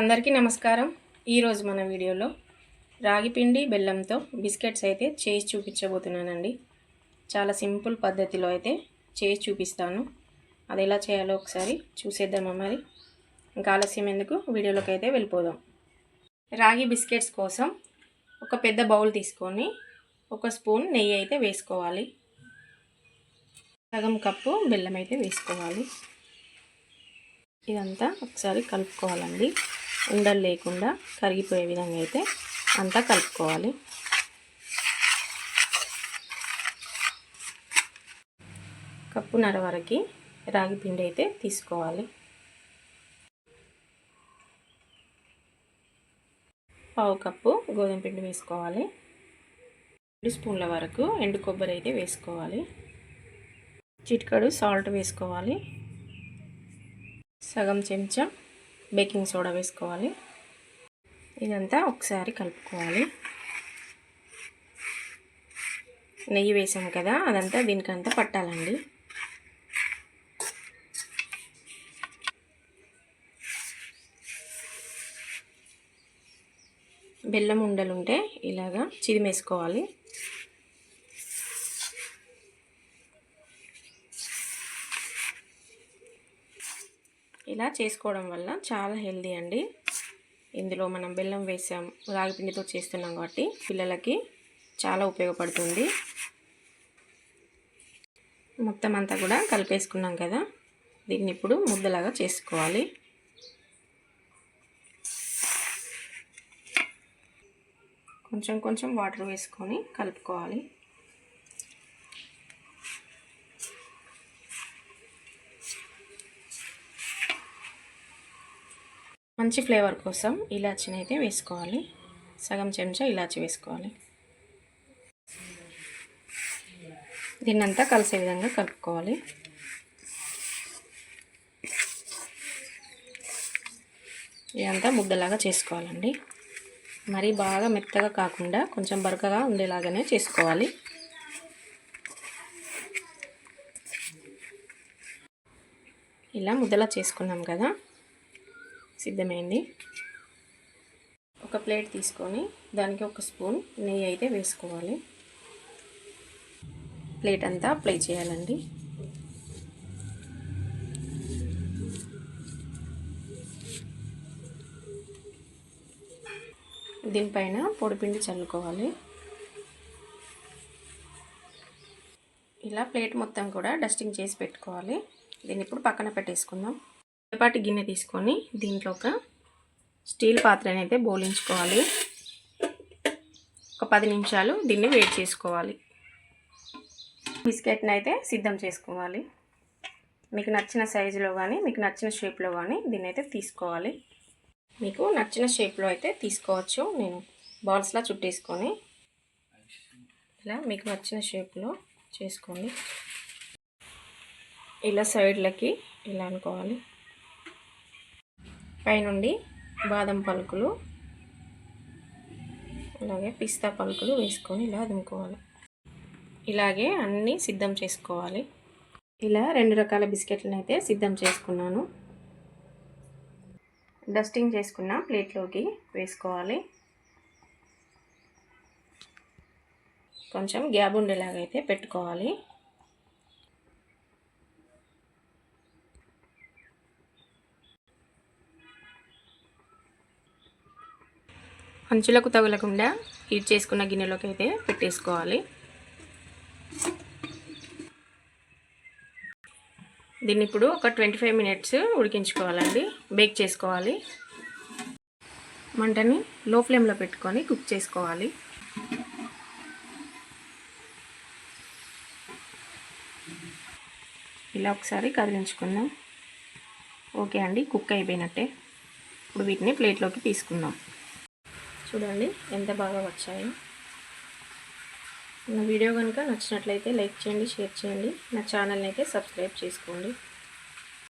అందరికీ నమస్కారం. ఈరోజు మన వీడియోలో రాగి పిండి బెల్లంతో బిస్కెట్స్ అయితే చేసి చూపించబోతున్నానండి. చాలా సింపుల్ పద్ధతిలో అయితే చేసి చూపిస్తాను. అది ఎలా చేయాలో ఒకసారి చూసేద్దామా మరి? ఇంకా ఆలస్యం ఎందుకు? వీడియోలోకి అయితే వెళ్ళిపోదాం. రాగి బిస్కెట్స్ కోసం ఒక పెద్ద బౌల్ తీసుకొని ఒక స్పూన్ నెయ్యి అయితే వేసుకోవాలి. సగం కప్పు బెల్లం అయితే వేసుకోవాలి. ఇదంతా ఒకసారి కలుపుకోవాలండి. ఉండలు లేకుండా కరిగిపోయే విధంగా అయితే అంతా కలుపుకోవాలి. కప్పున్నర వరకు రాగి పిండి అయితే తీసుకోవాలి. పావు కప్పు గోధుమ పిండి వేసుకోవాలి. రెండు స్పూన్ల వరకు ఎండు కొబ్బరి అయితే వేసుకోవాలి. చిటికడు సాల్ట్ వేసుకోవాలి. సగం చెంచా బేకింగ్ సోడా వేసుకోవాలి. ఇదంతా ఒకసారి కలుపుకోవాలి. నెయ్యి వేసాం కదా అదంతా దీనికంతా పట్టాలండి. బెల్లం ఉండలుంటే ఇలాగా చిదిమేసుకోవాలి. ఇలా చేసుకోవడం వల్ల చాలా హెల్దీ అండి. ఇందులో మనం బెల్లం వేసాం రాగి పిండితో చేస్తున్నాం కాబట్టి పిల్లలకి చాలా ఉపయోగపడుతుంది. మొత్తం అంతా కూడా కలిపేసుకున్నాం కదా దీన్ని ఇప్పుడు ముద్దలాగా చేసుకోవాలి. కొంచెం కొంచెం వాటర్ వేసుకొని కలుపుకోవాలి. మంచి ఫ్లేవర్ కోసం ఇలాచిని అయితే వేసుకోవాలి. సగం చెంచా ఇలాచి వేసుకోవాలి. దీన్నంతా కలిసే విధంగా కలుపుకోవాలి. ఇదంతా ముద్దలాగా చేసుకోవాలండి. మరీ బాగా మెత్తగా కాకుండా కొంచెం బరకగా ఉండేలాగానే చేసుకోవాలి. ఇలా ముద్దలా చేసుకున్నాం కదా. సిద్ధమైంది. ఒక ప్లేట్ తీసుకొని దానికి ఒక స్పూన్ నెయ్యి అయితే వేసుకోవాలి. ప్లేట్ అంతా అప్లై చేయాలండి. దీనిపైన పొడిపిండి చల్లుకోవాలి. ఇలా ప్లేట్ మొత్తం కూడా డస్టింగ్ చేసి పెట్టుకోవాలి. దీన్ని ఇప్పుడు పక్కన పెట్టేసుకుందాం. చిన్నపాటి గిన్నె తీసుకొని దీంట్లో ఒక స్టీల్ పాత్రని అయితే బోలించుకోవాలి. ఒక పది నిమిషాలు దీన్ని వేడి చేసుకోవాలి. బిస్కెట్ని అయితే సిద్ధం చేసుకోవాలి. మీకు నచ్చిన సైజులో కానీ మీకు నచ్చిన షేప్లో కానీ దీన్ని అయితే తీసుకోవాలి. మీకు నచ్చిన షేప్లో అయితే తీసుకోవచ్చు. నేను బాల్స్లా చుట్టేసుకొని ఇలా మీకు నచ్చిన షేప్లో చేసుకోండి. ఇలా సైడ్లకి ఇలా అనుకోవాలి. పైనుండి బాదం పలుకులు అలాగే పిస్తా పలుకులు వేసుకొని ఇలా అదుముకోవాలి ఇలాగే అన్నీ సిద్ధం చేసుకోవాలి. ఇలా రెండు రకాల బిస్కెట్లను అయితే సిద్ధం చేసుకున్నాను. డస్టింగ్ చేసుకున్న ప్లేట్లోకి వేసుకోవాలి. కొంచెం గ్యాబ్ ఉండేలాగైతే పెట్టుకోవాలి. అంచులకు తగలకుండా హీట్ చేసుకున్న గిన్నెలోకి అయితే పెట్టేసుకోవాలి. దీన్ని ఇప్పుడు ఒక ట్వంటీ ఫైవ్ మినిట్స్ ఉడికించుకోవాలండి. బేక్ చేసుకోవాలి. మంటని లో ఫ్లేమ్లో పెట్టుకొని కుక్ చేసుకోవాలి. ఇలా ఒకసారి కదిలించుకుందాం. ఓకే అండి కుక్ అయిపోయినట్టే. ఇప్పుడు వీటిని ప్లేట్లోకి తీసుకుందాం. చూడండి ఎంత బాగా వచ్చాయో. నా వీడియో కనుక నచ్చినట్లయితే లైక్ చేయండి షేర్ చేయండి. నా ఛానల్ని అయితే సబ్స్క్రైబ్ చేసుకోండి.